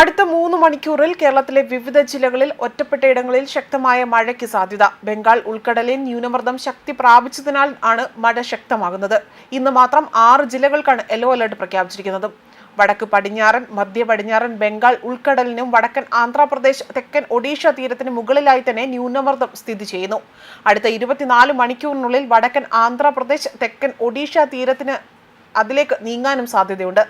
അടുത്ത മൂന്ന് മണിക്കൂറിൽ കേരളത്തിലെ വിവിധ ജില്ലകളിൽ ഒറ്റപ്പെട്ടയിടങ്ങളിൽ ശക്തമായ മഴയ്ക്ക് സാധ്യത. ബംഗാൾ ഉൾക്കടലിൽ ന്യൂനമർദ്ദം ശക്തി പ്രാപിച്ചതിനാൽ ആണ് മഴ ശക്തമാകുന്നത്. ഇന്ന് മാത്രം ആറ് ജില്ലകൾക്കാണ് യെല്ലോ അലർട്ട് പ്രഖ്യാപിച്ചിരിക്കുന്നത്. വടക്ക് പടിഞ്ഞാറൻ മധ്യ പടിഞ്ഞാറൻ ബംഗാൾ ഉൾക്കടലിനും വടക്കൻ ആന്ധ്രാപ്രദേശ് തെക്കൻ ഒഡീഷ തീരത്തിന് മുകളിലായി തന്നെ ന്യൂനമർദ്ദം സ്ഥിതി ചെയ്യുന്നു. അടുത്ത ഇരുപത്തിനാല് മണിക്കൂറിനുള്ളിൽ വടക്കൻ ആന്ധ്രാപ്രദേശ് തെക്കൻ ഒഡീഷ തീരത്തിന് അതിലേക്ക് നീങ്ങാനും സാധ്യതയുണ്ട്.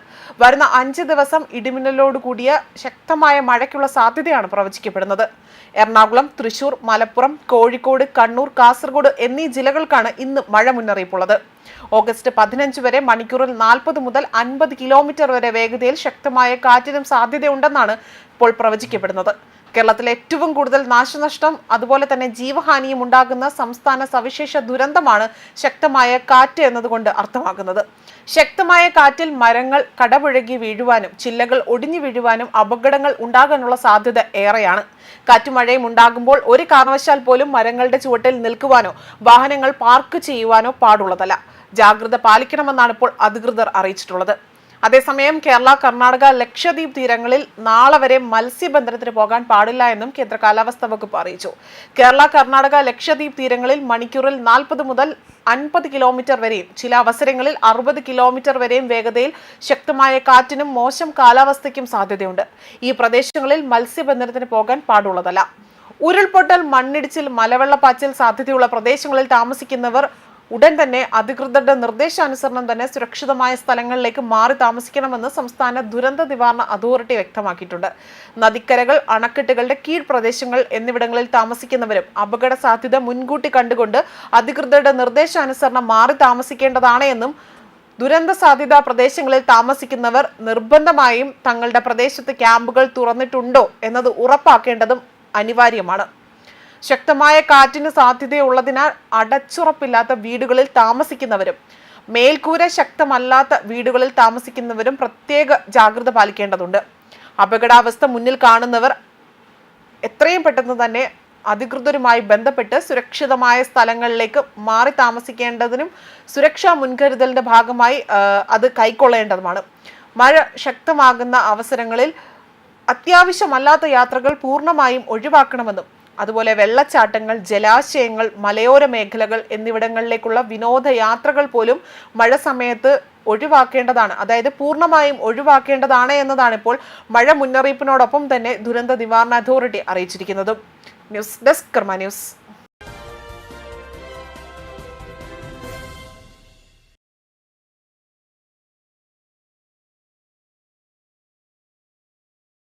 വരുന്ന അഞ്ച് ദിവസം ഇടിമിന്നലോട് കൂടിയ ശക്തമായ മഴയ്ക്കുള്ള സാധ്യതയാണ് പ്രവചിക്കപ്പെടുന്നത്. എറണാകുളം തൃശൂർ മലപ്പുറം കോഴിക്കോട് കണ്ണൂർ കാസർഗോഡ് എന്നീ ജില്ലകൾക്കാണ് ഇന്ന് മഴ മുന്നറിയിപ്പുള്ളത്. ഓഗസ്റ്റ് പതിനഞ്ച് വരെ മണിക്കൂറിൽ നാൽപ്പത് മുതൽ അൻപത് കിലോമീറ്റർ വരെ വേഗതയിൽ ശക്തമായ കാറ്റിനും സാധ്യതയുണ്ടെന്നാണ് ഇപ്പോൾ പ്രവചിക്കപ്പെടുന്നത്. കേരളത്തിൽ ഏറ്റവും കൂടുതൽ നാശനഷ്ടം അതുപോലെ തന്നെ ജീവഹാനിയും ഉണ്ടാകുന്ന സംസ്ഥാന സവിശേഷ ദുരന്തമാണ് ശക്തമായ കാറ്റ് എന്നതുകൊണ്ട് അർത്ഥമാക്കുന്നത്. ശക്തമായ കാറ്റിൽ മരങ്ങൾ കടപുഴകി വീഴുവാനും ചില്ലകൾ ഒടിഞ്ഞു വീഴുവാനും അപകടങ്ങൾ ഉണ്ടാകാനുള്ള സാധ്യത ഏറെയാണ്. കാറ്റുമഴയും ഉണ്ടാകുമ്പോൾ ഒരു കാരണവശാൽ പോലും മരങ്ങളുടെ ചുവട്ടിൽ നിൽക്കുവാനോ വാഹനങ്ങൾ പാർക്ക് ചെയ്യുവാനോ പാടുള്ളതല്ല. ജാഗ്രത പാലിക്കണമെന്നാണ് ഇപ്പോൾ അധികൃതർ അറിയിച്ചിട്ടുള്ളത്. അതേസമയം കേരള കർണാടക ലക്ഷദ്വീപ് തീരങ്ങളിൽ നാളെ വരെ മത്സ്യബന്ധനത്തിന് പോകാൻ പാടില്ല എന്നും കേന്ദ്ര കാലാവസ്ഥാ വകുപ്പ് അറിയിച്ചു. കേരള കർണാടക ലക്ഷദ്വീപ് തീരങ്ങളിൽ മണിക്കൂറിൽ നാൽപ്പത് മുതൽ അൻപത് കിലോമീറ്റർ വരെയും ചില അവസരങ്ങളിൽ അറുപത് കിലോമീറ്റർ വരെയും വേഗതയിൽ ശക്തമായ കാറ്റിനും മോശം കാലാവസ്ഥയ്ക്കും സാധ്യതയുണ്ട്. ഈ പ്രദേശങ്ങളിൽ മത്സ്യബന്ധനത്തിന് പോകാൻ പാടുള്ളതല്ല. ഉരുൾപൊട്ടൽ മണ്ണിടിച്ചിൽ മലവെള്ളപ്പാച്ചിൽ സാധ്യതയുള്ള പ്രദേശങ്ങളിൽ താമസിക്കുന്നവർ ഉടൻ തന്നെ അധികൃതരുടെ നിർദ്ദേശാനുസരണം തന്നെ സുരക്ഷിതമായ സ്ഥലങ്ങളിലേക്ക് മാറി താമസിക്കണമെന്ന് സംസ്ഥാന ദുരന്ത നിവാരണ അതോറിറ്റി വ്യക്തമാക്കിയിട്ടുണ്ട്. നദിക്കരകൾ അണക്കെട്ടുകളുടെ കീഴ്പ്രദേശങ്ങൾ എന്നിവിടങ്ങളിൽ താമസിക്കുന്നവരും അപകട സാധ്യത മുൻകൂട്ടി കണ്ടുകൊണ്ട് അധികൃതരുടെ നിർദ്ദേശാനുസരണം മാറി താമസിക്കേണ്ടതാണ് എന്നും ദുരന്ത സാധ്യതാ പ്രദേശങ്ങളിൽ താമസിക്കുന്നവർ നിർബന്ധമായും തങ്ങളുടെ പ്രദേശത്ത് ക്യാമ്പുകൾ തുറന്നിട്ടുണ്ടോ എന്നത് ഉറപ്പാക്കേണ്ടതും അനിവാര്യമാണ്. ശക്തമായ കാറ്റിന് സാധ്യതയുള്ളതിനാൽ അടച്ചുറപ്പില്ലാത്ത വീടുകളിൽ താമസിക്കുന്നവരും മേൽക്കൂര ശക്തമല്ലാത്ത വീടുകളിൽ താമസിക്കുന്നവരും പ്രത്യേക ജാഗ്രത പാലിക്കേണ്ടതുണ്ട്. അപകടാവസ്ഥ മുന്നിൽ കാണുന്നവർ എത്രയും പെട്ടെന്ന് തന്നെ അധികൃതരുമായി ബന്ധപ്പെട്ട് സുരക്ഷിതമായ സ്ഥലങ്ങളിലേക്ക് മാറി താമസിക്കേണ്ടതിനും സുരക്ഷാ മുൻകരുതലിന്റെ ഭാഗമായി അത് കൈക്കൊള്ളേണ്ടതുമാണ്. മഴ ശക്തമാകുന്ന അവസരങ്ങളിൽ അത്യാവശ്യമല്ലാത്ത യാത്രകൾ പൂർണമായും ഒഴിവാക്കണമെന്നും അതുപോലെ വെള്ളച്ചാട്ടങ്ങൾ ജലാശയങ്ങൾ മലയോര മേഖലകൾ എന്നിവിടങ്ങളിലേക്കുള്ള വിനോദയാത്രകൾ പോലും മഴ സമയത്ത് ഒഴിവാക്കേണ്ടതാണ്. അതായത് പൂർണമായും ഒഴിവാക്കേണ്ടതാണ് എന്നതാണ് ഇപ്പോൾ മഴ മുന്നറിയിപ്പിനോടൊപ്പം തന്നെ ദുരന്ത നിവാരണ അതോറിറ്റി അറിയിച്ചിരിക്കുന്നത്. News desk Karma News.